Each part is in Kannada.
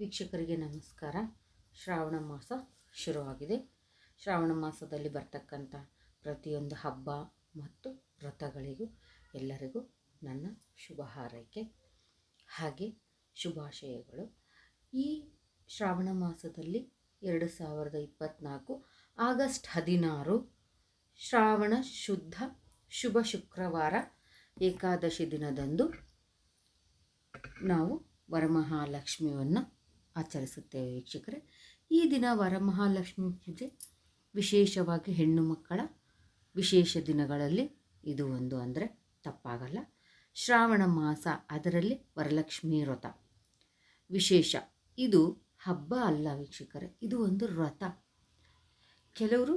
ವೀಕ್ಷಕರಿಗೆ ನಮಸ್ಕಾರ. ಶ್ರಾವಣ ಮಾಸ ಶುರುವಾಗಿದೆ. ಶ್ರಾವಣ ಮಾಸದಲ್ಲಿ ಬರ್ತಕ್ಕಂಥ ಪ್ರತಿಯೊಂದು ಹಬ್ಬ ಮತ್ತು ವ್ರತಗಳಿಗೂ ಎಲ್ಲರಿಗೂ ನನ್ನ ಶುಭ ಹಾರೈಕೆ. ಹಾಗೆ ಶುಭಾಶಯಗಳು. ಈ ಶ್ರಾವಣ ಮಾಸದಲ್ಲಿ ಎರಡು ಸಾವಿರದ ಇಪ್ಪತ್ತ್ನಾಲ್ಕು ಆಗಸ್ಟ್ ಹದಿನಾರು ಶ್ರಾವಣ ಶುದ್ಧ ಶುಭ ಶುಕ್ರವಾರ ಏಕಾದಶಿ ದಿನದಂದು ನಾವು ವರಮಹಾಲಕ್ಷ್ಮಿಯನ್ನು ಆಚರಿಸುತ್ತೇವೆ ವೀಕ್ಷಕರೇ. ಈ ದಿನ ವರಮಹಾಲಕ್ಷ್ಮಿ ಪೂಜೆ, ವಿಶೇಷವಾಗಿ ಹೆಣ್ಣು ಮಕ್ಕಳ ವಿಶೇಷ ದಿನಗಳಲ್ಲಿ ಇದು ಒಂದು ಅಂದರೆ ತಪ್ಪಾಗಲ್ಲ. ಶ್ರಾವಣ ಮಾಸ ಅದರಲ್ಲಿ ವರಲಕ್ಷ್ಮಿ ವ್ರತ. ವಿಶೇಷ, ಇದು ಹಬ್ಬ ಅಲ್ಲ ವೀಕ್ಷಕರೇ, ಇದು ಒಂದು ವ್ರತ. ಕೆಲವರು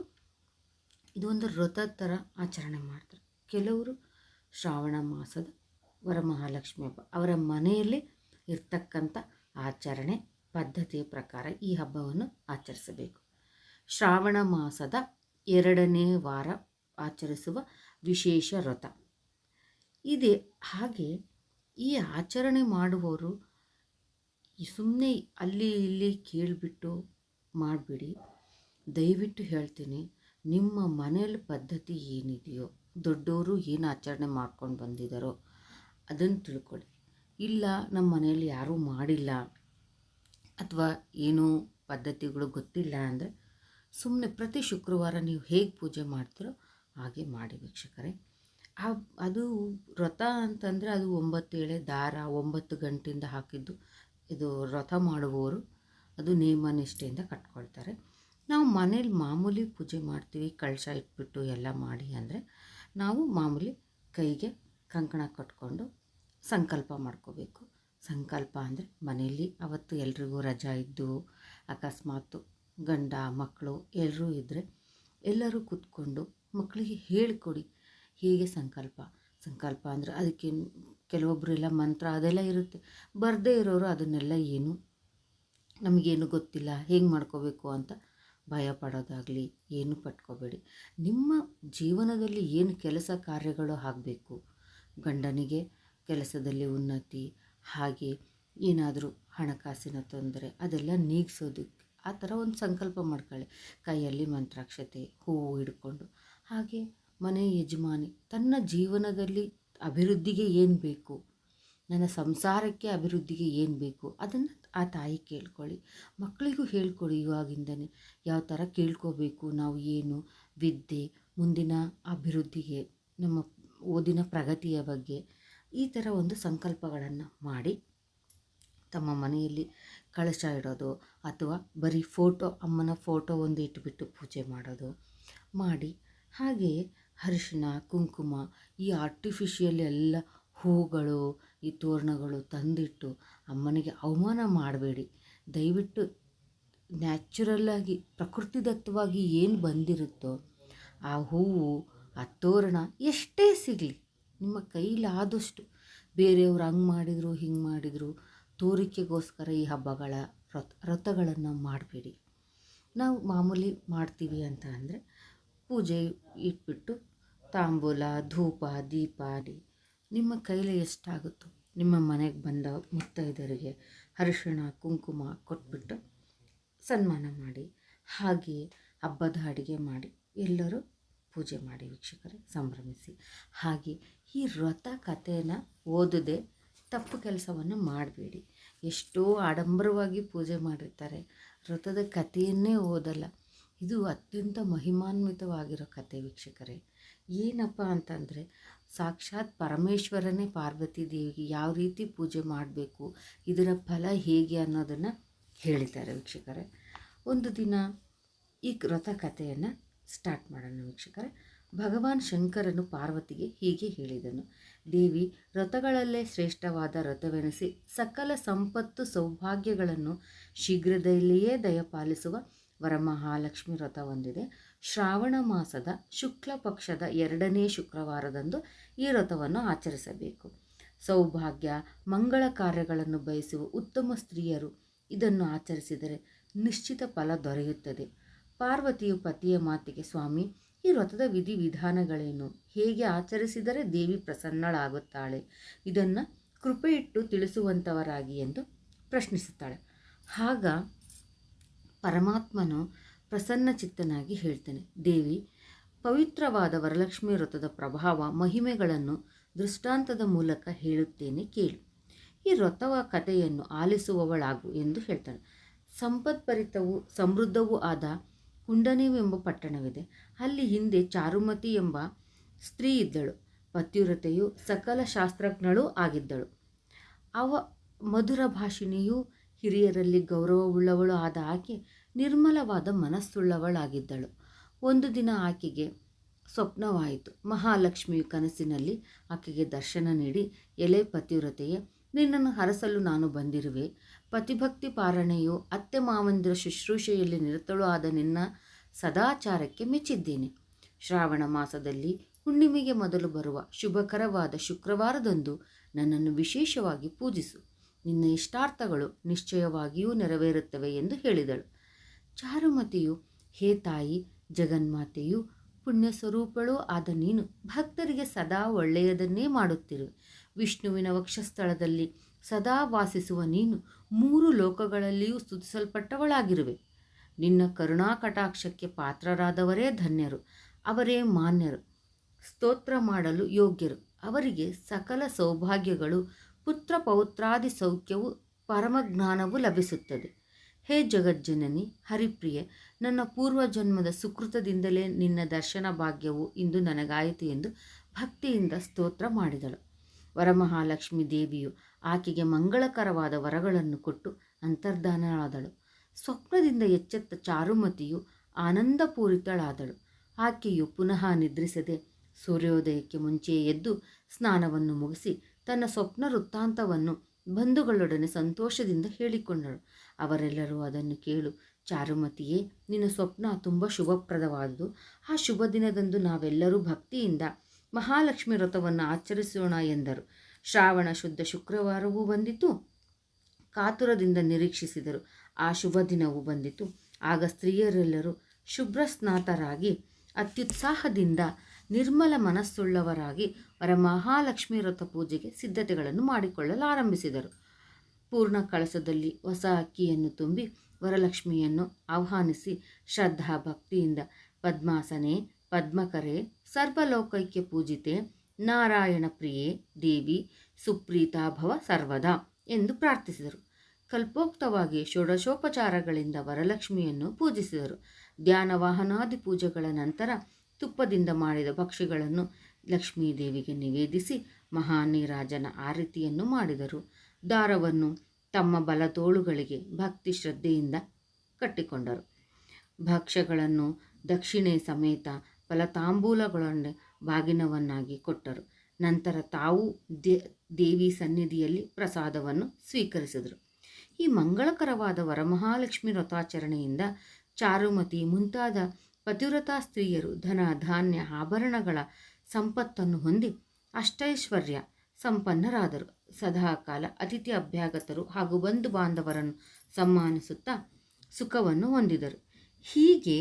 ಇದು ಒಂದು ವ್ರತ ಥರ ಆಚರಣೆ ಮಾಡ್ತಾರೆ. ಕೆಲವರು ಶ್ರಾವಣ ಮಾಸದ ವರಮಹಾಲಕ್ಷ್ಮಿ ಹಬ್ಬ, ಅವರ ಮನೆಯಲ್ಲಿ ಇರ್ತಕ್ಕಂಥ ಆಚರಣೆ ಪದ್ಧತಿಯ ಪ್ರಕಾರ ಈ ಹಬ್ಬವನ್ನು ಆಚರಿಸಬೇಕು. ಶ್ರಾವಣ ಮಾಸದ ಎರಡನೇ ವಾರ ಆಚರಿಸುವ ವಿಶೇಷ ವ್ರತ. ಇದೆ ಹಾಗೆ ಈ ಆಚರಣೆ ಮಾಡುವವರು ಸುಮ್ಮನೆ ಅಲ್ಲಿ ಇಲ್ಲಿ ಕೇಳಿಬಿಟ್ಟು ಮಾಡಿಬಿಡಿ. ದಯವಿಟ್ಟು ಹೇಳ್ತೀನಿ, ನಿಮ್ಮ ಮನೆಯಲ್ಲಿ ಪದ್ಧತಿ ಏನಿದೆಯೋ, ದೊಡ್ಡವರು ಏನು ಆಚರಣೆ ಮಾಡ್ಕೊಂಡು ಬಂದಿದ್ದಾರೋ ಅದನ್ನು ತಿಳ್ಕೊಳ್ಳಿ. ಇಲ್ಲ, ನಮ್ಮ ಮನೆಯಲ್ಲಿ ಯಾರೂ ಮಾಡಿಲ್ಲ. ಅಥವಾ ಏನೂ ಪದ್ಧತಿಗಳು ಗೊತ್ತಿಲ್ಲ ಅಂದರೆ ಸುಮ್ಮನೆ ಪ್ರತಿ ಶುಕ್ರವಾರ ನೀವು ಹೇಗೆ ಪೂಜೆ ಮಾಡ್ತೀರೋ ಹಾಗೆ ಮಾಡಿ ವೀಕ್ಷಕರೇ. ಆ, ಅದು ವ್ರತ ಅಂತಂದರೆ ಅದು ಒಂಬತ್ತು ಎಳೆ ದಾರ, ಒಂಬತ್ತು ಗಂಟೆಯಿಂದ ಹಾಕಿದ್ದು ಇದು ವ್ರತ ಮಾಡುವವರು ಅದು ನೇಮ ನಿಷ್ಠೆಯಿಂದ ಕಟ್ಕೊಳ್ತಾರೆ. ನಾವು ಮನೇಲಿ ಮಾಮೂಲಿ ಪೂಜೆ ಮಾಡ್ತೀವಿ, ಕಳಶ ಇಟ್ಬಿಟ್ಟು ಎಲ್ಲ ಮಾಡಿ ಅಂದರೆ ನಾವು ಮಾಮೂಲಿ ಕೈಗೆ ಕಂಕಣ ಕಟ್ಕೊಂಡು ಸಂಕಲ್ಪ ಮಾಡ್ಕೋಬೇಕು. ಸಂಕಲ್ಪ ಅಂದರೆ ಮನೆಯಲ್ಲಿ ಅವತ್ತು ಎಲ್ರಿಗೂ ರಜಾ ಇದ್ದು ಅಕಸ್ಮಾತ್ ಗಂಡ ಮಕ್ಕಳು ಎಲ್ಲರೂ ಇದ್ದರೆ ಎಲ್ಲರೂ ಕೂತ್ಕೊಂಡು ಮಕ್ಕಳಿಗೆ ಹೇಳಿಕೊಡಿ. ಹೀಗೆ ಸಂಕಲ್ಪ. ಸಂಕಲ್ಪ ಅಂದರೆ ಅದಕ್ಕೆ ಕೆಲವೊಬ್ಬರೆಲ್ಲ ಮಂತ್ರ ಅದೆಲ್ಲ ಇರುತ್ತೆ. ಬರದೇ ಇರೋರು ಅದನ್ನೆಲ್ಲ ಏನು ನಮಗೇನು ಗೊತ್ತಿಲ್ಲ, ಹೇಗೆ ಮಾಡ್ಕೋಬೇಕು ಅಂತ ಭಯ ಪಡೋದಾಗಲಿ, ಏನು ಪಟ್ಕೋಬೇಡಿ. ನಿಮ್ಮ ಜೀವನದಲ್ಲಿ ಏನು ಕೆಲಸ ಕಾರ್ಯಗಳು ಆಗಬೇಕು? ಗಂಡನಿಗೆ ಕೆಲಸದಲ್ಲಿ ಉನ್ನತಿ ಹಾಗೆ ಏನಾದರೂ ಹಣಕಾಸಿನ ತೊಂದರೆ ಅದೆಲ್ಲ ನೀಗಿಸೋದಕ್ಕೆ ಆ ಥರ ಒಂದು ಸಂಕಲ್ಪ ಮಾಡ್ಕೊಳ್ಳಿ. ಕೈಯಲ್ಲಿ ಮಂತ್ರಾಕ್ಷತೆ, ಹೂವು ಹಿಡ್ಕೊಂಡು. ಹಾಗೆ ಮನೆ ಯಜಮಾನಿ, ತನ್ನ ಜೀವನದಲ್ಲಿ ಅಭಿವೃದ್ಧಿಗೆ ಏನು ಬೇಕು? ನನ್ನ ಸಂಸಾರಕ್ಕೆ ಅಭಿವೃದ್ಧಿಗೆ ಏನು ಬೇಕು? ಅದನ್ನು ಆ ತಾಯಿ ಕೇಳ್ಕೊಳ್ಳಿ. ಮಕ್ಕಳಿಗೂ ಹೇಳ್ಕೊಡಿ ಇವಾಗಿಂದನೇ. ಯಾವ ಥರ ಕೇಳ್ಕೋಬೇಕು? ನಾವು ಏನು? ವಿದ್ಯೆ, ಮುಂದಿನ ಅಭಿವೃದ್ಧಿಗೆ, ನಮ್ಮ ಓದಿನ ಪ್ರಗತಿಯ ಬಗ್ಗೆ. ಈ ಥರ ಒಂದು ಸಂಕಲ್ಪಗಳನ್ನು ಮಾಡಿ ತಮ್ಮ ಮನೆಯಲ್ಲಿ ಕಳಶ ಇಡೋದು ಅಥವಾ ಬರೀ ಫೋಟೋ, ಅಮ್ಮನ ಫೋಟೋ ಒಂದು ಇಟ್ಬಿಟ್ಟು ಪೂಜೆ ಮಾಡೋದು ಮಾಡಿ. ಹಾಗೆಯೇ ಅರಿಶಿನ, ಕುಂಕುಮ, ಈ ಆರ್ಟಿಫಿಷಿಯಲ್ ಎಲ್ಲ ಹೂಗಳು, ಈ ತೋರಣಗಳು ತಂದಿಟ್ಟು ಅಮ್ಮನಿಗೆ ಅವಮಾನ ಮಾಡಬೇಡಿ. ದಯವಿಟ್ಟು ನ್ಯಾಚುರಲ್ಲಾಗಿ ಪ್ರಕೃತಿದತ್ತವಾಗಿ ಏನು ಬಂದಿರುತ್ತೋ ಆ ಹೂವು, ಆ ತೋರಣ ಎಷ್ಟೇ ಸಿಗಲಿ ನಿಮ್ಮ ಕೈಲಾದಷ್ಟು ಬೇರೆಯವ್ರು ಹಂಗೆ ಮಾಡಿದರು, ಹಿಂಗೆ ಮಾಡಿದರು, ತೋರಿಕೆಗೋಸ್ಕರ ಈ ಹಬ್ಬಗಳ ವ್ರತ ವ್ರತಗಳನ್ನು ಮಾಡಬೇಡಿ. ನಾವು ಮಾಮೂಲಿ ಮಾಡ್ತೀವಿ ಅಂತ ಅಂದರೆ ಪೂಜೆ ಇಟ್ಬಿಟ್ಟು ತಾಂಬೂಲ, ಧೂಪ, ದೀಪ ನಿಮ್ಮ ಕೈಲಿ ಎಷ್ಟಾಗುತ್ತೋ, ನಿಮ್ಮ ಮನೆಗೆ ಬಂದ ಮುತ್ತೈದರಿಗೆ ಅರಿಶಿಣ, ಕುಂಕುಮ ಕೊಟ್ಬಿಟ್ಟು ಸನ್ಮಾನ ಮಾಡಿ, ಹಾಗೆಯೇ ಹಬ್ಬದ ಅಡುಗೆ ಮಾಡಿ ಎಲ್ಲರೂ ಪೂಜೆ ಮಾಡಿ ವೀಕ್ಷಕರೇ, ಸಂಭ್ರಮಿಸಿ. ಹಾಗೆ ಈ ವ್ರತ ಕಥೆನ ಓದದೆ ತಪ್ಪು ಕೆಲಸವನ್ನು ಮಾಡಬೇಡಿ. ಎಷ್ಟೋ ಆಡಂಬರವಾಗಿ ಪೂಜೆ ಮಾಡಿರ್ತಾರೆ. ವ್ರತದ ಕಥೆಯನ್ನೇ ಓದಲ್ಲ. ಇದು ಅತ್ಯಂತ ಮಹಿಮಾನ್ವಿತವಾಗಿರೋ ಕತೆ ವೀಕ್ಷಕರೇ. ಏನಪ್ಪ ಅಂತಂದರೆ, ಸಾಕ್ಷಾತ್ ಪರಮೇಶ್ವರನೇ ಪಾರ್ವತಿ ದೇವಿಗೆ ಯಾವ ರೀತಿ ಪೂಜೆ ಮಾಡಬೇಕು, ಇದರ ಫಲ ಹೇಗೆ ಅನ್ನೋದನ್ನು ಹೇಳಿದ್ದಾರೆ ವೀಕ್ಷಕರೇ. ಒಂದು ದಿನ ಈ ವ್ರತ ಕಥೆಯನ್ನು ಸ್ಟಾರ್ಟ್ ಮಾಡೋಣ ವೀಕ್ಷಕರೇ. ಭಗವಾನ್ ಶಂಕರನು ಪಾರ್ವತಿಗೆ ಹೀಗೆ ಹೇಳಿದನು. ದೇವಿ ವ್ರತಗಳಲ್ಲೇ ಶ್ರೇಷ್ಠವಾದ ವ್ರತವೆನಿಸಿ ಸಕಲ ಸಂಪತ್ತು ಸೌಭಾಗ್ಯಗಳನ್ನು ಶೀಘ್ರದಲ್ಲಿಯೇ ದಯಪಾಲಿಸುವ ವರಮಹಾಲಕ್ಷ್ಮಿ ವ್ರತ ಹೊಂದಿದೆ ಶ್ರಾವಣ ಮಾಸದ ಶುಕ್ಲ ಪಕ್ಷದ ಎರಡನೇ ಶುಕ್ರವಾರದಂದು ಈ ವ್ರತವನ್ನು ಆಚರಿಸಬೇಕು. ಸೌಭಾಗ್ಯ, ಮಂಗಳ ಕಾರ್ಯಗಳನ್ನು ಬಯಸುವ ಉತ್ತಮ ಸ್ತ್ರೀಯರು ಇದನ್ನು ಆಚರಿಸಿದರೆ ನಿಶ್ಚಿತ ಫಲ ದೊರೆಯುತ್ತದೆ. ಪಾರ್ವತಿಯು ಪತಿಯ ಮಾತಿಗೆ, ಸ್ವಾಮಿ, ಈ ವ್ರತದ ವಿಧಿವಿಧಾನಗಳೇನು? ಹೇಗೆ ಆಚರಿಸಿದರೆ ದೇವಿ ಪ್ರಸನ್ನಳಾಗುತ್ತಾಳೆ? ಇದನ್ನು ಕೃಪೆಯಿಟ್ಟು ತಿಳಿಸುವಂಥವರಾಗಿ ಎಂದು ಪ್ರಶ್ನಿಸುತ್ತಾಳೆ. ಆಗ ಪರಮಾತ್ಮನು ಪ್ರಸನ್ನ ಚಿತ್ತನಾಗಿ ಹೇಳ್ತಾನೆ, ದೇವಿ, ಪವಿತ್ರವಾದ ವರಲಕ್ಷ್ಮಿ ವ್ರತದ ಪ್ರಭಾವ ಮಹಿಮೆಗಳನ್ನು ದೃಷ್ಟಾಂತದ ಮೂಲಕ ಹೇಳುತ್ತೇನೆ ಕೇಳು. ಈ ವ್ರತವ ಕಥೆಯನ್ನು ಆಲಿಸುವವಳಾಗು ಎಂದು ಹೇಳ್ತಾಳೆ ಸಂಪತ್ಭರಿತವೂ ಸಮೃದ್ಧವೂ ಆದ ಕುಂಡನಿವೆಂಬ ಪಟ್ಟಣವಿದೆ. ಅಲ್ಲಿ ಹಿಂದೆ ಚಾರುಮತಿ ಎಂಬ ಸ್ತ್ರೀ ಇದ್ದಳು. ಪತ್ಯುರತೆಯು ಸಕಲ ಶಾಸ್ತ್ರಜ್ಞಳೂ ಆಗಿದ್ದಳು. ಅವ ಮಧುರ ಭಾಷಿಣಿಯು ಹಿರಿಯರಲ್ಲಿ ಗೌರವವುಳ್ಳವಳು ಆದ ಆಕೆ ನಿರ್ಮಲವಾದ ಮನಸ್ಸುಳ್ಳವಳಾಗಿದ್ದಳು. ಒಂದು ದಿನ ಆಕೆಗೆ ಸ್ವಪ್ನವಾಯಿತು. ಮಹಾಲಕ್ಷ್ಮಿಯು ಕನಸಿನಲ್ಲಿ ಆಕೆಗೆ ದರ್ಶನ ನೀಡಿ ಎಲೆ ಪತಿವ್ರತೆಯೇ ನಿನ್ನನ್ನು ಹರಸಲು ನಾನು ಬಂದಿರುವೆ. ಪತಿಭಕ್ತಿ ಪಾರಣೆಯು ಅತ್ತೆ ಮಾವಂದಿರ ಶುಶ್ರೂಷೆಯಲ್ಲಿ ನಿರತಳು ಆದ ನಿನ್ನ ಸದಾಚಾರಕ್ಕೆ ಮೆಚ್ಚಿದ್ದೇನೆ. ಶ್ರಾವಣ ಮಾಸದಲ್ಲಿ ಹುಣ್ಣಿಮೆಗೆ ಮೊದಲು ಬರುವ ಶುಭಕರವಾದ ಶುಕ್ರವಾರದಂದು ನನ್ನನ್ನು ವಿಶೇಷವಾಗಿ ಪೂಜಿಸು. ನಿನ್ನ ಇಷ್ಟಾರ್ಥಗಳು ನಿಶ್ಚಯವಾಗಿಯೂ ನೆರವೇರುತ್ತವೆ ಎಂದು ಹೇಳಿದಳು. ಚಾರುಮತಿಯು, ಹೇ ತಾಯಿ, ಜಗನ್ಮಾತೆಯು ಪುಣ್ಯ ಸ್ವರೂಪಳೂ ಆದ ನೀನು ಭಕ್ತರಿಗೆ ಸದಾ ಒಳ್ಳೆಯದನ್ನೇ ಮಾಡುತ್ತಿರುವೆ ವಿಷ್ಣುವಿನ ವಕ್ಷಸ್ಥಳದಲ್ಲಿ ಸದಾ ವಾಸಿಸುವ ನೀನು ಮೂರು ಲೋಕಗಳಲ್ಲಿಯೂ ಸ್ತುತಿಸಲ್ಪಟ್ಟವಳಾಗಿರುವೆ. ನಿನ್ನ ಕರುಣಾ ಕಟಾಕ್ಷಕ್ಕೆ ಪಾತ್ರರಾದವರೇ ಧನ್ಯರು, ಅವರೇ ಮಾನ್ಯರು, ಸ್ತೋತ್ರ ಮಾಡಲು ಯೋಗ್ಯರು. ಅವರಿಗೆ ಸಕಲ ಸೌಭಾಗ್ಯಗಳು, ಪುತ್ರ ಪೌತ್ರಾದಿ ಸೌಖ್ಯವು, ಪರಮಜ್ಞಾನವು ಲಭಿಸುತ್ತದೆ. ಹೇ ಜಗಜ್ಜನನಿ, ಹರಿಪ್ರಿಯೆ, ನನ್ನ ಪೂರ್ವಜನ್ಮದ ಸುಕೃತದಿಂದಲೇ ನಿನ್ನ ದರ್ಶನ ಭಾಗ್ಯವು ಇಂದು ನನಗಾಯಿತು ಎಂದು ಭಕ್ತಿಯಿಂದ ಸ್ತೋತ್ರ ಮಾಡಿದಳು. ವರಮಹಾಲಕ್ಷ್ಮಿ ದೇವಿಯು ಆಕೆಗೆ ಮಂಗಳಕರವಾದ ವರಗಳನ್ನು ಕೊಟ್ಟು ಅಂತರ್ಧಾನಳಾದಳು. ಸ್ವಪ್ನದಿಂದ ಎಚ್ಚೆತ್ತ ಚಾರುಮತಿಯು ಆನಂದಪೂರಿತಳಾದಳು. ಆಕೆಯು ಪುನಃ ನಿದ್ರಿಸದೆ ಸೂರ್ಯೋದಯಕ್ಕೆ ಮುಂಚೆ ಎದ್ದು ಸ್ನಾನವನ್ನು ಮುಗಿಸಿ ತನ್ನ ಸ್ವಪ್ನ ವೃತ್ತಾಂತವನ್ನು ಬಂಧುಗಳೊಡನೆ ಸಂತೋಷದಿಂದ ಹೇಳಿಕೊಂಡಳು. ಅವರೆಲ್ಲರೂ ಅದನ್ನು ಕೇಳು, ಚಾರುಮತಿಯೇ, ನಿನ್ನ ಸ್ವಪ್ನ ತುಂಬ ಶುಭಪ್ರದವಾದುದು. ಆ ಶುಭ ದಿನದಂದು ನಾವೆಲ್ಲರೂ ಭಕ್ತಿಯಿಂದ ಮಹಾಲಕ್ಷ್ಮಿ ವ್ರತವನ್ನು ಆಚರಿಸೋಣ ಎಂದರು. ಶ್ರಾವಣ ಶುದ್ಧ ಶುಕ್ರವಾರವೂ ಬಂದಿತು. ಕಾತುರದಿಂದ ನಿರೀಕ್ಷಿಸಿದರು. ಆ ಶುಭ ದಿನವೂ ಬಂದಿತು. ಆಗ ಸ್ತ್ರೀಯರೆಲ್ಲರೂ ಶುಭ್ರ ಸ್ನಾತರಾಗಿ, ಅತ್ಯುತ್ಸಾಹದಿಂದ ನಿರ್ಮಲ ಮನಸ್ಸುಳ್ಳವರಾಗಿ ವರಮಹಾಲಕ್ಷ್ಮಿ ವ್ರತ ಪೂಜೆಗೆ ಸಿದ್ಧತೆಗಳನ್ನು ಮಾಡಿಕೊಳ್ಳಲಾರಂಭಿಸಿದರು ಪೂರ್ಣ ಕಳಸದಲ್ಲಿ ಹೊಸ ಅಕ್ಕಿಯನ್ನು ತುಂಬಿ ವರಲಕ್ಷ್ಮಿಯನ್ನು ಆಹ್ವಾನಿಸಿ ಶ್ರದ್ಧಾ ಭಕ್ತಿಯಿಂದ ಪದ್ಮಾಸನೆ, ಪದ್ಮಕರೆ ಸರ್ವಲೋಕೈಕ್ಯ ಪೂಜಿತೆ ನಾರಾಯಣ ಪ್ರಿಯೆ ದೇವಿ ಸುಪ್ರೀತಾಭವ ಸರ್ವದಾ ಎಂದು ಪ್ರಾರ್ಥಿಸಿದರು. ಕಲ್ಪೋಕ್ತವಾಗಿ ಷೋಡಶೋಪಚಾರಗಳಿಂದ ವರಲಕ್ಷ್ಮಿಯನ್ನು ಪೂಜಿಸಿದರು. ಧ್ಯಾನ ವಾಹನಾದಿ ಪೂಜೆಗಳ ನಂತರ ತುಪ್ಪದಿಂದ ಮಾಡಿದ ಭಕ್ಷ್ಯಗಳನ್ನು ಲಕ್ಷ್ಮೀದೇವಿಗೆ ನಿವೇದಿಸಿ ಮಹಾನೀರಾಜನ ಆರತಿಯನ್ನು ಮಾಡಿದರು. ದಾರವನ್ನು ತಮ್ಮ ಬಲತೋಳುಗಳಿಗೆ ಭಕ್ತಿ ಶ್ರದ್ಧೆಯಿಂದ ಕಟ್ಟಿಕೊಂಡರು. ಭಕ್ಷ್ಯಗಳನ್ನು ದಕ್ಷಿಣೆ ಸಮೇತ ಫಲತಾಂಬೂಲಗಳನ್ನು ಬಾಗಿನವನ್ನಾಗಿ ಕೊಟ್ಟರು. ನಂತರ ತಾವು ದೇವಿ ಸನ್ನಿಧಿಯಲ್ಲಿ ಪ್ರಸಾದವನ್ನು ಸ್ವೀಕರಿಸಿದರು. ಈ ಮಂಗಳಕರವಾದ ವರಮಹಾಲಕ್ಷ್ಮಿ ವ್ರತಾಚರಣೆಯಿಂದ ಚಾರುಮತಿ ಮುಂತಾದ ಪತಿವ್ರತಾ ಸ್ತ್ರೀಯರು ಧನ ಧಾನ್ಯ ಆಭರಣಗಳ ಸಂಪತ್ತನ್ನು ಹೊಂದಿ ಅಷ್ಟೈಶ್ವರ್ಯ ಸಂಪನ್ನರಾದರು. ಸದಾಕಾಲ ಅತಿಥಿ ಅಭ್ಯಾಗತರು ಹಾಗೂ ಬಂಧು ಬಾಂಧವರನ್ನು ಸಮ್ಮಾನಿಸುತ್ತಾ ಸುಖವನ್ನು ಹೊಂದಿದರು. ಹೀಗೆ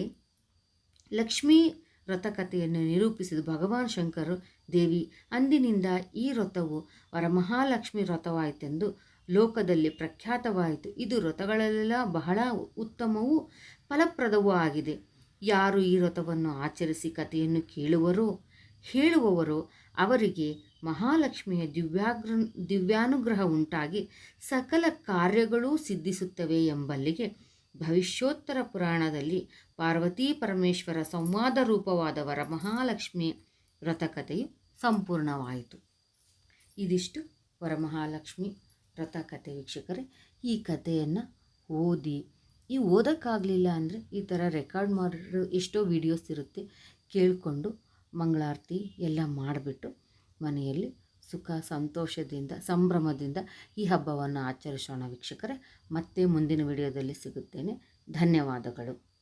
ಲಕ್ಷ್ಮೀ ವ್ರತಕಥೆಯನ್ನು ನಿರೂಪಿಸಿದ ಭಗವಾನ್ ಶಂಕರು, ದೇವಿ, ಅಂದಿನಿಂದ ಈ ವ್ರತವು ವರಮಹಾಲಕ್ಷ್ಮಿ ವ್ರತವಾಯಿತೆಂದು ಲೋಕದಲ್ಲಿ ಪ್ರಖ್ಯಾತವಾಯಿತು. ಇದು ವ್ರತಗಳೆಲ್ಲ ಬಹಳ ಉತ್ತಮವೂ ಫಲಪ್ರದವೂ ಆಗಿದೆ. ಯಾರು ಈ ವ್ರತವನ್ನು ಆಚರಿಸಿ ಕಥೆಯನ್ನು ಕೇಳುವರೋ, ಹೇಳುವವರೋ, ಅವರಿಗೆ ಮಹಾಲಕ್ಷ್ಮಿಯ ದಿವ್ಯಾಗ್ರ, ದಿವ್ಯಾನುಗ್ರಹ ಉಂಟಾಗಿ ಸಕಲ ಕಾರ್ಯಗಳೂ ಸಿದ್ಧಿಸುತ್ತವೆ ಎಂಬಲ್ಲಿಗೆ ಭವಿಷ್ಯೋತ್ತರ ಪುರಾಣದಲ್ಲಿ ಪಾರ್ವತೀ ಪರಮೇಶ್ವರ ಸಂವಾದ ರೂಪವಾದ ವರಮಹಾಲಕ್ಷ್ಮಿಯ ವ್ರತಕಥೆಯು ಸಂಪೂರ್ಣವಾಯಿತು. ಇದಿಷ್ಟು ವರಮಹಾಲಕ್ಷ್ಮಿ ವ್ರತಕಥೆ ವೀಕ್ಷಕರೇ. ಈ ಕಥೆಯನ್ನು ಓದಿ, ಈ ಓದೋಕ್ಕಾಗಲಿಲ್ಲ ಅಂದರೆ ಈ ಥರ ರೆಕಾರ್ಡ್ ಮಾಡಿರೋ ಎಷ್ಟೋ ವೀಡಿಯೋಸ್ ಇರುತ್ತೆ. ಕೇಳಿಕೊಂಡು ಮಂಗಳಾರತಿ ಎಲ್ಲ ಮಾಡಿಬಿಟ್ಟು ಮನೆಯಲ್ಲಿ ಸುಖ ಸಂತೋಷದಿಂದ ಸಂಭ್ರಮದಿಂದ ಈ ಹಬ್ಬವನ್ನು ಆಚರಿಸೋಣ ವೀಕ್ಷಕರೇ. ಮತ್ತೆ ಮುಂದಿನ ವಿಡಿಯೋದಲ್ಲಿ ಸಿಗುತ್ತೇನೆ. ಧನ್ಯವಾದಗಳು.